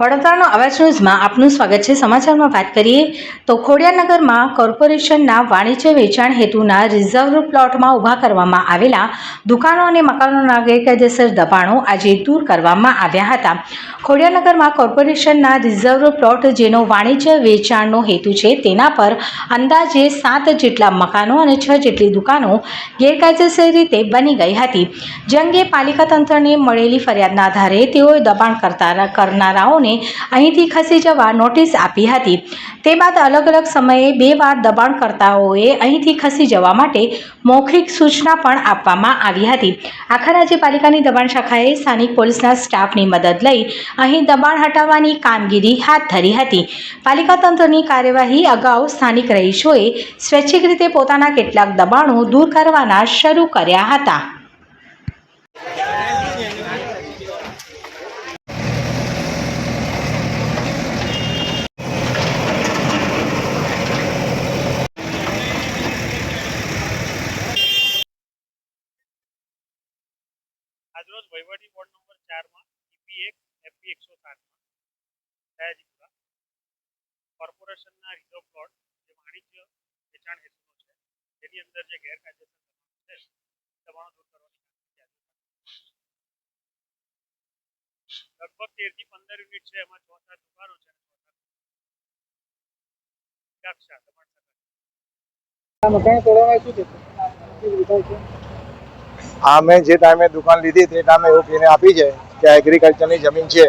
વડોદરાનો અવાજ ન્યૂઝમાં આપનું સ્વાગત છે. સમાચારમાં વાત કરીએ તો ખોડિયાનગરમાં કોર્પોરેશનના વાણિજ્ય વેચાણ હેતુના રિઝર્વ પ્લોટમાં ઊભા કરવામાં આવેલા દુકાનો અને મકાનોના ગેરકાયદેસર દબાણો આજે દૂર કરવામાં આવ્યા હતા. ખોડિયાનગરમાં કોર્પોરેશનના રિઝર્વ પ્લોટ જેનો વાણિજ્ય વેચાણનો હેતુ છે તેના પર અંદાજે સાત જેટલા મકાનો અને છ જેટલી દુકાનો ગેરકાયદેસર રીતે બની ગઈ હતી. જે અંગે પાલિકા તંત્રને મળેલી ફરિયાદના આધારે તેઓએ દબાણ કરતા કરનારાઓને અહીંથી ખસી જવા નોટિસ આપી હતી. તે બાદ અલગ અલગ સમયે બે વાર દબાણકર્તાઓએ અહીંથી ખસી જવા માટે મૌખિક સૂચના પણ આપવામાં આવી હતી. આખા રાજ્યપાલિકાની દબાણ શાખાએ સ્થાનિક પોલીસના સ્ટાફની મદદ લઈ અહીં દબાણ હટાવવાની કામગીરી હાથ ધરી હતી. પાલિકા તંત્રની કાર્યવાહી અગાઉ સ્થાનિક રહીશોએ સ્વૈચ્છિક રીતે પોતાના કેટલાક દબાણો દૂર કરવાના શરૂ કર્યા હતા. આજરોજ વહીવટી વોર્ડ નંબર ચારમાં ઈપી એક એફપી એકસો સાતમાં સયાજીપુરા કોર્પોરેશનના રિઝર્વ પ્લોટ જે વાણિજ્ય વેચાણ હેતુનો છે, તેની અંદર જે ગેરકાયદેસર દબાણો છે, દબાણો દૂર કરવાની લગભગ તેરથી પંદર યુનિટ છે, એમાં સાત દુકાનો છે સાત દબાણ મકાન તોડવામાં શું છે? આ મેં જે ટાઈમે દુકાન લીધી તે ટાઈમે એવું કહીને આપી છે કે એગ્રીકલ્ચરની જમીન છે.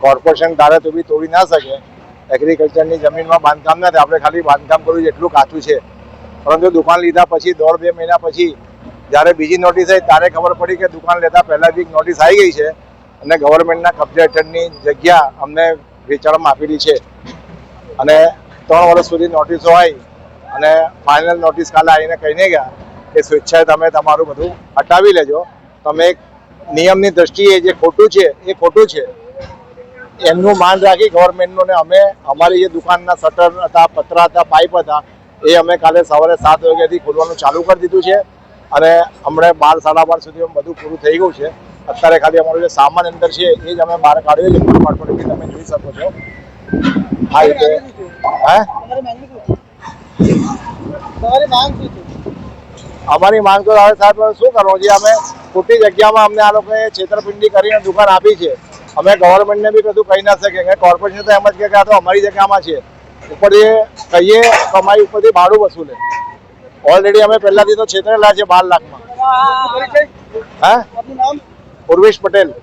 કોર્પોરેશન ધારે તો બી તોડી ના શકે. એગ્રીકલ્ચરની જમીનમાં બાંધકામ નથી. આપણે ખાલી બાંધકામ કરવું એટલું કાચું છે. પરંતુ દુકાન લીધા પછી, દોઢ બે મહિના પછી, જ્યારે બીજી નોટિસ આવી, ત્યારે ખબર પડી કે દુકાન લેતા પહેલાં બી નોટિસ આવી ગઈ છે અને ગવર્મેન્ટના કબજા હેઠળની જગ્યા અમને વેચાણમાં આપેલી છે. અને ત્રણ વર્ષ સુધી નોટિસો આવી અને ફાઇનલ નોટિસ કાલે આવીને કહીને ગયા. કે સ્વેચ્છાએ તમે તમારું બધું હટાવી લેજો. તમે નિયમની દ્રષ્ટિએ જે ખોટું છે, એ ખોટું છે. એમનું માન રાખી ગવર્મેન્ટનું ને અમે, અમારી જે દુકાનના શટર હતા, પતરા હતા, પાઇપ હતા, એ અમે કાલે સવારે સાત વાગ્યાથી ખોલવાનું ચાલુ કરી દીધું છે. અને હમણાં બાર, સાડા બાર સુધી બધું પૂરું થઈ ગયું છે. અત્યારે ખાલી અમારું જે સામાન અંદર છે, એ જ અમે બહાર કાઢ્યો છે ડિપાર્ટમેન્ટથી તમે જોઈ શકો છો. આ રીતે, હે? અમારી માંગ તો હવે સાહેબ શું કરવું? છે અમે ખોટી જગ્યામાં અમને આ લોકોએ છેતરપિંડી કરીને દુકાન આપી છે. અમે ગવર્મેન્ટને બી કશું કહી ના શકીએ. કે કોર્પોરેશન તો એમ જ કે આ તો અમારી જગ્યામાં છે. ઉપરથી કહીએ તો અમારી ઉપરથી ભાડું વસૂલે. ઓલરેડી અમે પહેલાથી તો છેતરેલા છે બાર લાખમાં. હા? ઉર્વેશ પટેલ.